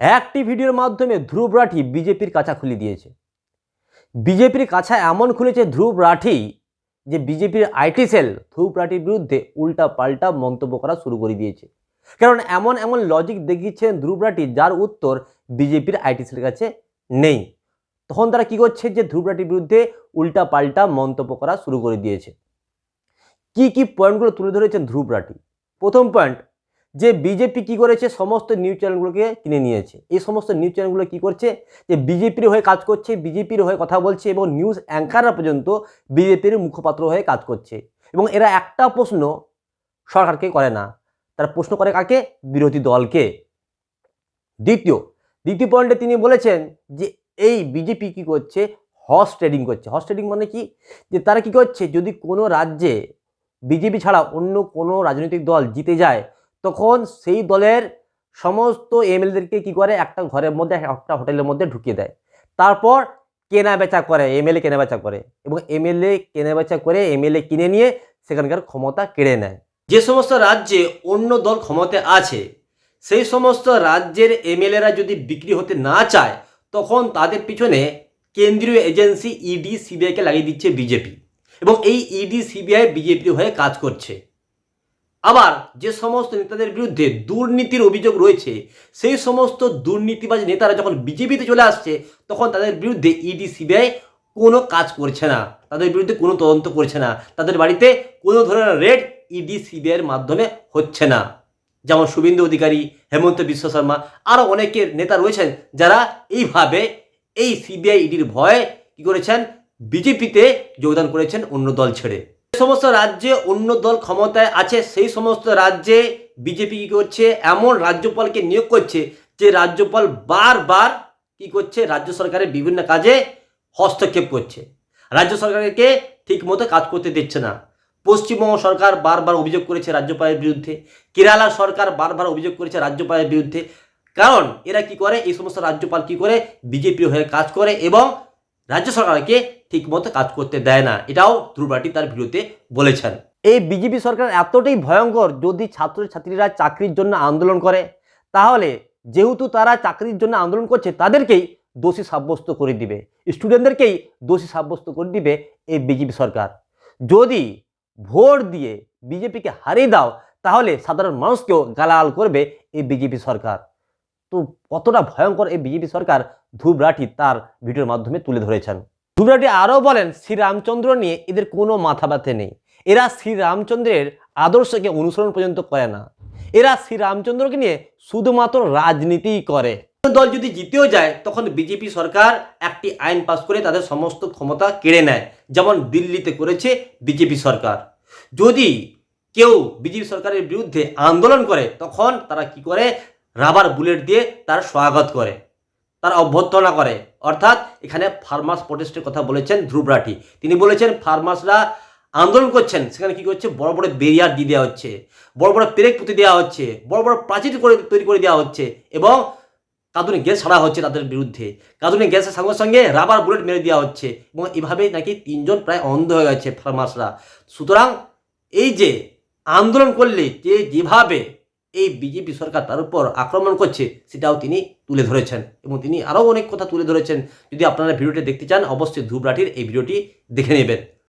একটি ভিডিওর মাধ্যমে ধ্রুব রাঠি বিজেপির কাছা খুলে দিয়েছে। বিজেপির কাছা এমন খুলেছে ধ্রুব রাঠি যে বিজেপির আইটি সেল ধ্রুব রাঠির বিরুদ্ধে উল্টা পাল্টা মন্তব্য করা শুরু করে দিয়েছে। কারণ এমন এমন লজিক দেখিয়েছেন ধ্রুব রাঠি যার উত্তর বিজেপির আইটি সেলের কাছে নেই। তখন তারা কি করছে যে ধ্রুব রাঠির বিরুদ্ধে উল্টা পাল্টা মন্তব্য করা শুরু করে দিয়েছে। কি কি পয়েন্টগুলো তুলে ধরেছেন ধ্রুব রাঠি? প্রথম পয়েন্ট যে বিজেপি কি করেছে? সমস্ত নিউজ চ্যানেলগুলোকে কিনে নিয়েছে। এই সমস্ত নিউজ চ্যানেলগুলো কি করছে? যে বিজেপির হয়ে কাজ করছে বিজেপির হয়ে কথা বলছে এবং নিউজ অ্যাঙ্কাররা পর্যন্ত বিজেপির মুখপাত্র হয়ে কাজ করছে। এবং এরা একটা প্রশ্ন সরকারকে করে না। তারা প্রশ্ন করে কাকে? বিরোধী দলকে। দ্বিতীয় দ্বিতীয় পয়েন্টে তিনি বলেছেন যে এই বিজেপি কি করছে? হর্স ট্রেডিং করছে। হর্স ট্রেডিং মানে কি? যে তারা কি করছে? যদি কোনো রাজ্যে বিজেপি ছাড়া অন্য কোনো রাজনৈতিক দল জিতে যায় তখন সেই দলের সমস্ত এমএলএদেরকে কি করে? একটা ঘরের মধ্যে, একটা হোটেলের মধ্যে ঢুকিয়ে দেয়। তারপর কেনা বেচা করে, এমএলএ কেনা বেচা করে এবং এমএলএ কেনা বেচা করে এমএলএ কিনে নিয়ে সেখানকার ক্ষমতা কেড়ে নেয়। যে সমস্ত রাজ্যে অন্য দল ক্ষমতায় আছে, সেই সমস্ত রাজ্যের এমএলএরা যদি বিক্রি হতে না চায়, তখন তাদের পিছনে কেন্দ্রীয় এজেন্সি ইডি সিবিআইকে লাগিয়ে দিচ্ছে বিজেপি। এবং এই ইডি, সিবিআই বিজেপির হয়ে কাজ করছে। আবার যে সমস্ত নেতাদের বিরুদ্ধে দুর্নীতির অভিযোগ রয়েছে, সেই সমস্ত দুর্নীতিবাজ নেতারা যখন বিজেপিতে চলে আসছে, তখন তাদের বিরুদ্ধে ইডি, সিবিআই কোনো কাজ করছে না। তাদের বিরুদ্ধে কোনো তদন্ত করছে না। তাদের বাড়িতে কোনো ধরনের রেড ইডি সিবিআইয়ের মাধ্যমে হচ্ছে না। যেমন শুভেন্দু অধিকারী, হেমন্ত বিশ্ব শর্মা আরও অনেকের নেতা রয়েছেন যারা এইভাবে এই সিবিআই ইডির ভয়ে কী করেছেন? বিজেপিতে যোগদান করেছেন অন্য দল ছেড়ে। সমস্ত রাজ্যে অন্য দল ক্ষমতায় আছে, সেই সমস্ত রাজ্যে বিজেপি কী করছে? এমন রাজ্যপালকে নিয়োগ করছে যে রাজ্যপাল বারবার কি করছে? রাজ্য সরকারের বিভিন্ন কাজে হস্তক্ষেপ করছে। রাজ্য সরকারকে ঠিকমতো কাজ করতে দিচ্ছে না। পশ্চিমবঙ্গ সরকার বারবার অভিযোগ করেছে রাজ্যপালের বিরুদ্ধে। কেরালা সরকার বারবার অভিযোগ করেছে রাজ্যপালের বিরুদ্ধে। কারণ এরা কি করে? এই সমস্ত রাজ্যপাল কি করে? বিজেপি হয়ে কাজ করে এবং রাজ্য সরকারকে ঠিকমতো কাজ করতে দেয় না। এটাও ধ্রুবাটি তার ভিডিওতে বলেছেন। এই বিজেপি সরকার এতটাই ভয়ঙ্কর যদি ছাত্রছাত্রীরা চাকরির জন্য আন্দোলন করে, তাহলে যেহেতু তারা চাকরির জন্য আন্দোলন করছে, তাদেরকেই দোষী সাব্যস্ত করে দিবে। স্টুডেন্টদেরকেই দোষী সাব্যস্ত করে দিবে এই বিজেপি সরকার। যদি ভোট দিয়ে বিজেপিকে হারিয়ে দাও, তাহলে সাধারণ মানুষকেও গালাল করবে এই বিজেপি সরকার। তো কতটা ভয়ঙ্কর এই বিজেপি সরকার ধূপরাঠি তার ভিডিওর মাধ্যমে তুলে ধরেছেন। ধূপরাঠি আরও বলেন, শ্রীরামচন্দ্র নিয়ে এদের কোনো মাথা ব্যথে নেই। এরা শ্রীরামচন্দ্রের আদর্শকে অনুসরণ পর্যন্ত করে না। এরা শ্রীরামচন্দ্রকে নিয়ে শুধুমাত্র রাজনীতিই করে। দল যদি জিতেও যায়, তখন বিজেপি সরকার একটি আইন পাস করে তাদের সমস্ত ক্ষমতা কেড়ে নেয়, যেমন দিল্লিতে করেছে বিজেপি সরকার। যদি কেউ বিজেপি সরকারের বিরুদ্ধে আন্দোলন করে, তখন তারা কি করে? রাবার বুলেট দিয়ে তার স্বাগত করে। তার অভ্যর্থনা করে। অর্থাৎ এখানে ফার্মার্স প্রোটেস্টের কথা বলেছেন ধ্রুব রাঠি। তিনি বলেছেন ফার্মার্সরা আন্দোলন করছেন। সেখানে কি করছে? বড় বড় বেরিয়ার দিয়ে দেওয়া হচ্ছে। বড় বড় পেরেক পুঁতে দেওয়া হচ্ছে। বড় বড় প্রাচীর করে তৈরি করে দেওয়া হচ্ছে এবং কাঁদুনি গ্যাস ছাড়া হচ্ছে তাদের বিরুদ্ধে। কাঁদুনি গ্যাসের সঙ্গে সঙ্গে রাবার বুলেট মেরে দেওয়া হচ্ছে এবং এভাবে নাকি তিনজন প্রায় অন্ধ হয়ে গেছে ফার্মার্সরা সুতরাং এই যে আন্দোলন করলে যে যেভাবে এই বিজেপি সরকার তার উপর আক্রমণ করছে, সেটাও তিনি তুলে ধরেছেন এবং তিনি আরও অনেক কথা তুলে ধরেছেন। যদি আপনারা ভিডিওটি দেখতে চান, অবশ্যই ধূপরাঠির এই ভিডিওটি দেখে নেবেন।